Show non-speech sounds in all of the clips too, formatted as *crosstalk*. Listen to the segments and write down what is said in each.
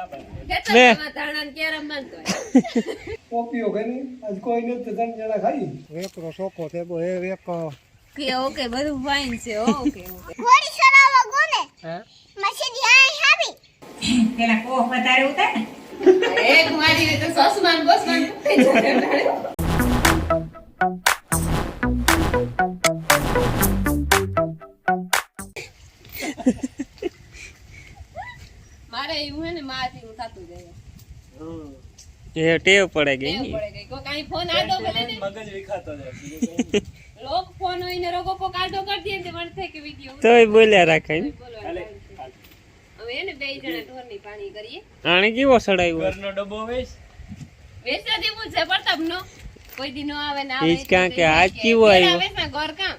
*laughs* આજ કોઈ ત્રણ જણા ખાઈ. છે બો એ વેક કે ઓકે બધું ફાઇન છે ઓકે ઓકે. ઘોડી સરાવા કોને હા. મસીદી આ હાવી પેલા કોહ વધારે ઉતાર? ને એક મારી તો સસમાન બસમાન એ ટેવ પડે ગઈ ટેવ પડે ગઈ કોઈ કાંઈ ફોન આડો કરે ને મગજ વિખાતો જાય. લોક ફોન હોય ને રોગો કોક આડો કરી દે ને તે મને થાય કે વીડિયો તોય બોલ્યા રાખે ને હવે એને બે જણા ઢોરની પાણી કરીએ. આણે કેવો સડાયું ઘરનો ડબ્બો વેચ. વેચતા જેવું છે પ્રતાપ નો કોઈ દી નો આવે ને ઈ જ કાં કે આજ કેવું આવ્યું? આવે છે ઘર કામ.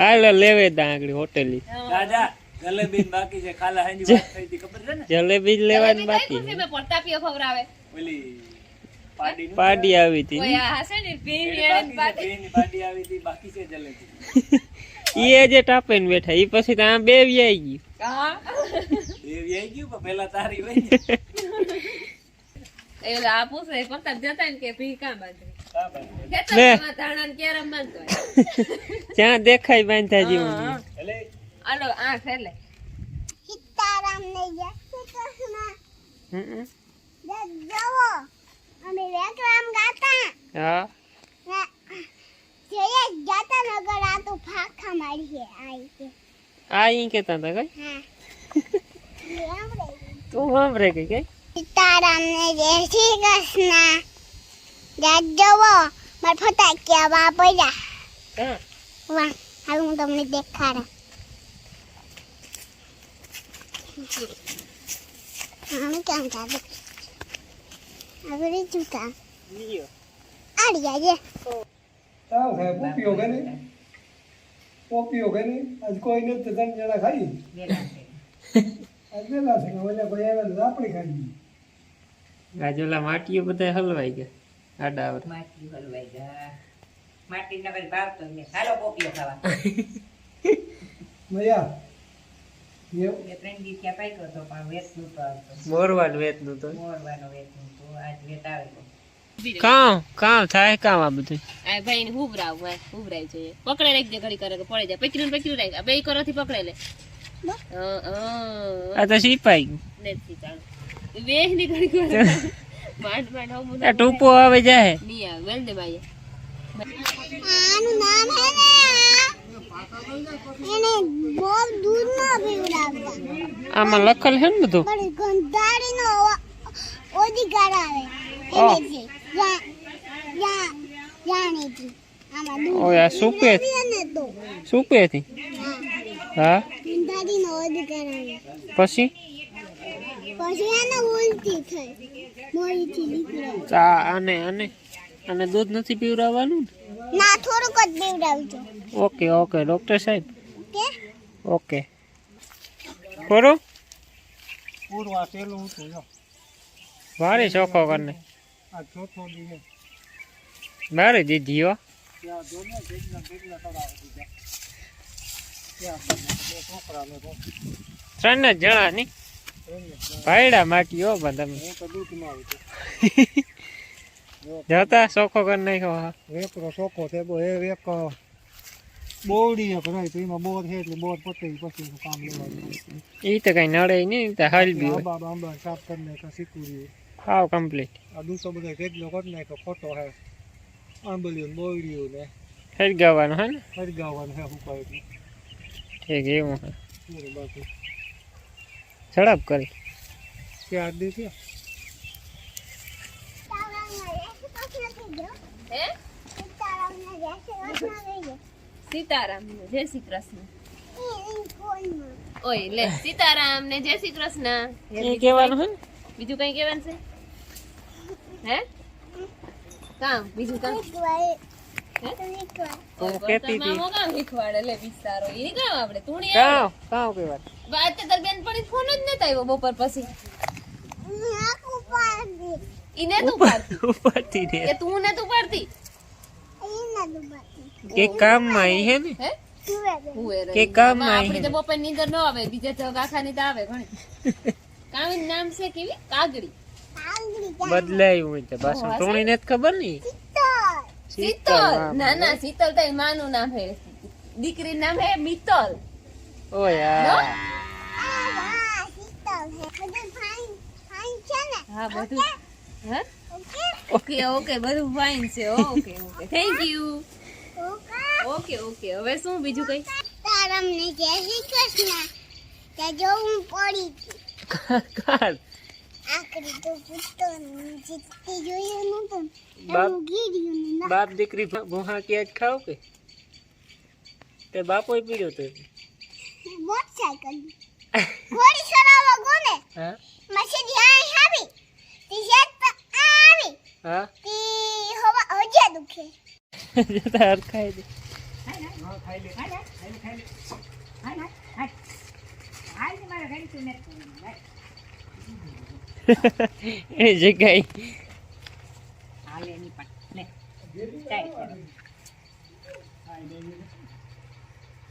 હાલ લેવે તા આગળ હોટેલી દાદા જલેબી બાકી છે. ખાલા હાંજી વાત થઈ હતી ખબર છે ને? જલેબી જ લેવાની બાકી ખુશી મેં પ્રતાપીઓ ખવડાવે. ઓલી પાડી પાડી આવી હતી *laughs* ઈ જે ટાપે ને બેઠા એ પછી ત્યાં બે વ્યાઈ ગયું. એ ગયું પણ પેલા તારી હોય *laughs* એટલે આ પૂછે પ્રતાપ જતા ને કે ભી કામ ત્યાં *laughs* દેખાય બાંધતા જેવું આલો આઠ એટલે? સીતારામ ને જય શ્રી કૃષ્ણ હમ. જય જવો અમે વિક્રમ ગાતા હા ને જય ગાતા નગર આ તો ફાખા મારી છે આઈ છે આ ઈ કેતા હતા કઈ લે આપણે તું સાંભળે કઈ કઈ સીતારામ ને જય શ્રી કૃષ્ણ જય જવો મારા ફટાકિયા વા પડ્યા હા વાહ હવે હું તમને દેખાડું આમ કેમ ચાલે આગળ જૂતા આડી આજે તાવ ખાય પોપીઓ ઘણી પોપીઓ ઘણી આજ કોઈ નથી તો ત્રણ જણા ખાઈ. આજ વેલા છે ઓલા કોઈ આવ્યા તો આપણે ખાઈ ગાજોલા માટીઓ બધા હલવાઈ ગયા આડા આવર માટી હલવાઈ ગયા. માટી નગર તો ને હાલો પોપીઓ ખાવા. મયા એવું તો ત્રણ દી ત્યાં કામ કામ થાય કામ આ બધું. આ ભાઈ ને હુબરાવ ભાઈ હુબરાય જોઈએ. પકડે રાખજે ઘડી કરે પડે પડી જાય. પકડ્યું ને પકડ્યું રાખ બે બે કરોથી પકડે લે. હા હા. આ તો સીપાઈ. નથી ચાલો વેહની ઘડી કરે માંડ માંડ હમ આ ટૂપો આવે જાય. ની આવે. વેલ દે ભાઈ આનું નામ હે ને એને બહુ દૂધ ના પીવડાવતા આમાં લખેલ હે ને બધું? પણ ગંધારી નો અધિકાર આવે. એને ઓય આ સુપે પીવે સુપેથી હા? પછી? પછી એને ઉલટી થઈ મોરીથી નીકળે ચા અને અને અને દૂધ નથી પીવડાવવાનું ને? ના થોડુંક જ પીવડાવજો. ઓકે ઓકે ડોક્ટર સાહેબ. કે ઓકે. ખરો? પૂરવા જો ભારે ચોખ્ખો કરને. આ ચોથો દી છે મારે દીધી હો ત્યાં જો ને કેટલા કેટલા તળાવ ને ત્રણ જ જણા ની? ભાઈડા માટી હો પણ તમે. હું તો દૂધમાં આવું છું. જતા ચોખ્ખો કરી નાખ્યો હા. વેકરો સોકો છે બો એ એક બોડી એક રહી તો એમાં બોર છે એટલે બોર પતી પછી કામ લેવાનું. ઈ તો કઈ નડે નહીં તો હલબી આંબા આંબા સાફ કરી નાખે શીકુરી હાવ કમ્પ્લીટ આ દૂસો બધા કેટલો કરી નાખ્યો ખોટો હે. આંબલીઓ ને બોવડીઓ ને. હરગાવાનું હે ને? હરગાવાનું હે હુકાય ઠીક એવું હે. બાકી. ઝડપ કરી. ચાર દી છે હે? સીતારામ ને જય શ્રી કૃષ્ણ. ઓય લે સીતારામ ને જય શ્રી કૃષ્ણ. એ કહેવાનું હે ને? બીજું કઈ કહેવાનું છે? હે? કામ બીજું કામ કામ કામ કામ કામ બપોર પછી. ઈને તું પાડતી. ઉપરથી તું ને તું પાડતી. કે કામમાં ઈ હે ને? હે? હુએ રહી. કે કામમાં તો બપોર નીંદર ન આવે બીજા તો આખા ની તો આવે ઘણી. કામ નામ છે કેવી? કાગડી. બદલાયું હોય તો પાછું ઓહ, ને ખબર નહીં શીતલ ના ના શીતલ તો માનું નામ હે. દીકરી નામ હે મિત્તલ. ઓ યાર હે બધું ફાઇન ફાઇન છે ને? હા બધું. હા? ઓકે? ઓકે બધું ફાઇન છે. Okay okay. Thank you okay? Okay હવે શું બીજું કઈ? તારમને જય શ્રી કૃષ્ણ ત્યાં જોવું પડી કાલ બાપ એનું ગીર્યું ને ના બાપ દીકરી ભૂહા ક્યાં જ ખાવ કે તે બાપો પીડ્યો તો મોટરસાયકલ ઘોડી સરાવા ગોને હા મસીદી આ આવી તી શેત આવી હા તી હવા હજે દુખે જતા દે હાલે લે. જગ્યાએ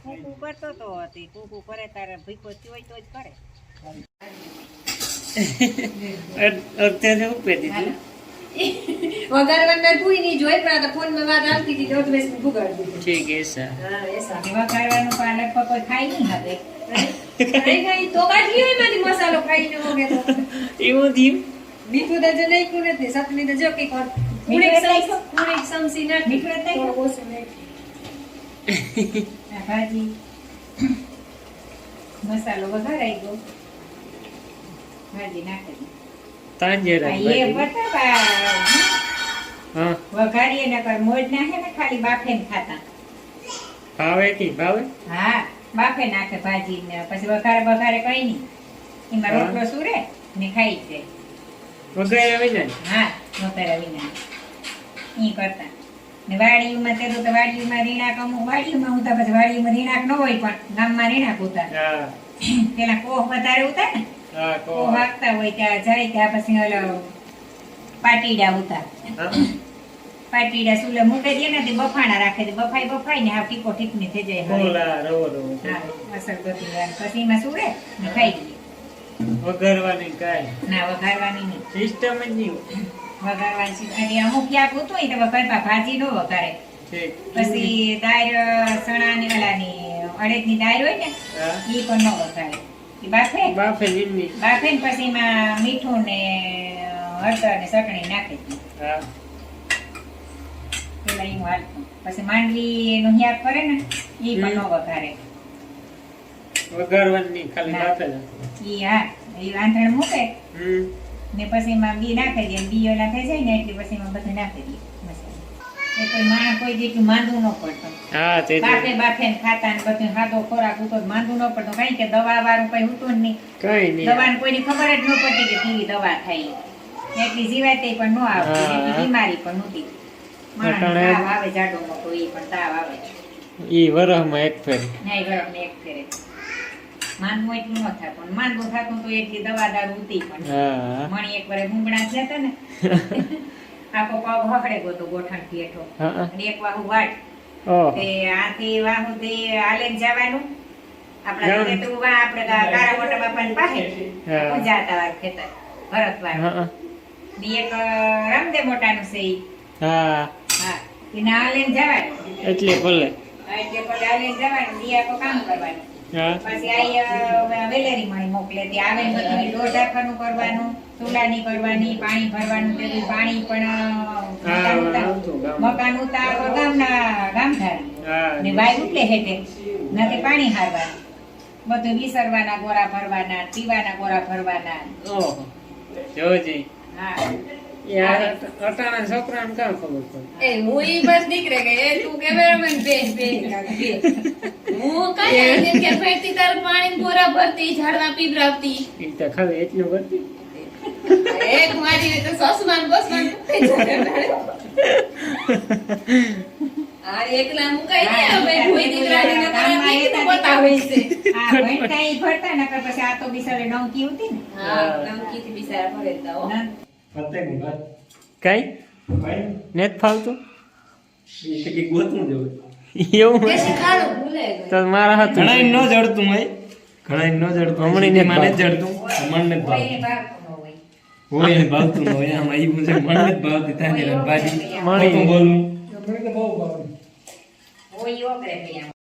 કૂકુ કરતો તો હતી કૂકુ કરે તારે ભીખો થયો હોય તો જ કરે. અત્યારે ઉપે દીધું. વગાડવાના પૂરી જોઈ પણ આ ફોનમાં વાત આવતી હતી તો જ મેં ભૂગાડી દીધી. ઠીક છે સર. હા એ ખાવાનું પણ લગભગ કોઈ ખાઈ નહીં હવે. તો કાઢી હોય મસાલો તો એવું થયું? મીઠું તો જે સતની તો જો સમસી- સમસી. મીઠું ઓછું. ભાજી. મસાલો વઘારાઈ ગયો. ભાજી નાખી. દીધી. તાંજેરા એ બટાકા. વઘારીએ નકર મોજ નાખે ને ખાલી બાફે ને ખાતા. ભાવે કે ભાવે? હા બાફે નાખે ભાજી ને પછી વઘારે વઘારે કઈ નહીં. એમાં રોટલો સુરે ને ખાઈ જ વગર આવી જાય? હા વઘારે આવી જાય. ઈ કરતા. ને વાડીમાં તે તો વાડીમાં રીણાક અમુક વાડીમાં ઉતા પછી વાડીમાં રીણાક ન હોય પણ ગામમાં રીણાક ઉતા પેલા કોહ વધારે ઉતા ને? કહો. વાગતા હોય ત્યાં જાય ત્યાં પછી ઓલો પાટીડા ઉતા. પાટીડા સુલે મૂકે દે ને તે બફાણા રાખે તે બફાઈ બફાઈ ને આ ટીકો ટીકની થઈ જાય હવે. રવો રવો હા અસર બધી વાર પછી માં સુરે ને ખાઈ લઈએ વઘારવાની કાંઈ. ના વઘારવાની નહીં. સિસ્ટમ જ નહીં વઘારવાની અને અમુક ક્યાંક ઉતું હોય તો વઘારતા ભાજી નો વઘારે. પછી દાળ ચણાની ઓલાની ની દાળ હોય ને એ પણ ન વઘારે. બાફે? બાફે બાફે ને પછી એમાં મીઠું ને હળદર ને ચટણી નાખી. હા. પેલા ઈ હાલતું. પછી માંડવી નું હિયાર કરે ને ઈ પણ વઘારે. વઘારવાની ખાલી ના. જ. ઈ હા ઈ આંધણ મૂકે. ને પછી એમાં બી નાખી દે બી ઓલા થઈ જાય ને એટલે પછી એમાં બધું નાખી દે હા દવા વાળું કઈ હતું જ નહીં દવા કોઈની ખબર જ ન પડતી કે કેવી દવા થાય પણ ન આવતી હા. બીમારી પણ નહોતી માણસને તાવ આવે જાડો મોટો એ પણ તાવ આવે ઈ વરહમાં એક ફેરી. ન્યાય ગરમ એક ફેરે. માંદવું એટલું ન થાય પણ માંદવું થતું તો એટલી દવા દારૂ ઉતી પણ. મણી એક વારે બુંગણા થયા હતા ને. *laughs* આખો પગ હકડે ગયો ગોઠણ હેઠો. અને એક વાહુ વાટ તે આથી વાહુ તે હાલે જવાનું. આપણા. વા આપણે કા- કાળા મોટા બાપાની પાસે હા. ખેતર હા. ને એક અ, મોટાનું છે હા. હા. એને હાલે ને જવાનું એટલે ભલે. એટલે ભલે હાલે ને જવાનું દિયા કો કામ કરવાનું. પછી આઈ વેલેરી મણી મોકલે. તે આવે બધું લોટ રાખવાનું કરવાનું ચૂલાની કરવાની પાણી ભરવાનું તે પાણી પણ મકાન ઉતાર- ગામના ગામધારી. ને વાય ઉટલે હેઠે નથી પાણી હારવાનું બધું વિસરવાના ગોરા ભરવાના પીવાના ગોરા ભરવાના. જોજી. અટાણા કામ ખબર પડે? એ હું ઈ બસ નીકળે કે એ તું કેમેરામેન બેસ બેસ હું કઈ આઈને ફેરતી તાર પાણી ગોરા ભરતી ઝાડવા પીવરાવતી ઈ તો ખાલી એટલું કરતી. એક મારી તો સસમાન બસમાન આ એકલા મુકાઈ ને હવે. કોઈ દીકરાને ન કરાવી બતાવે છે. હા ભણતા ઈ ભરતા નકર પછી આ તો બિસારે નવકી હતી ને. હા નમકીથી બિચારા ભરે તા ના, કઈ? નેત ફાવતું? એવું? તો મારા હાથ ઘણા ન જડતું હોય. ઘણા ન જડતું. હમણાં ને મને જ જડતું. મણને જ ભાવતું. હોય. હોય આમાં જ થાય ને ભાજી મને હોય આમ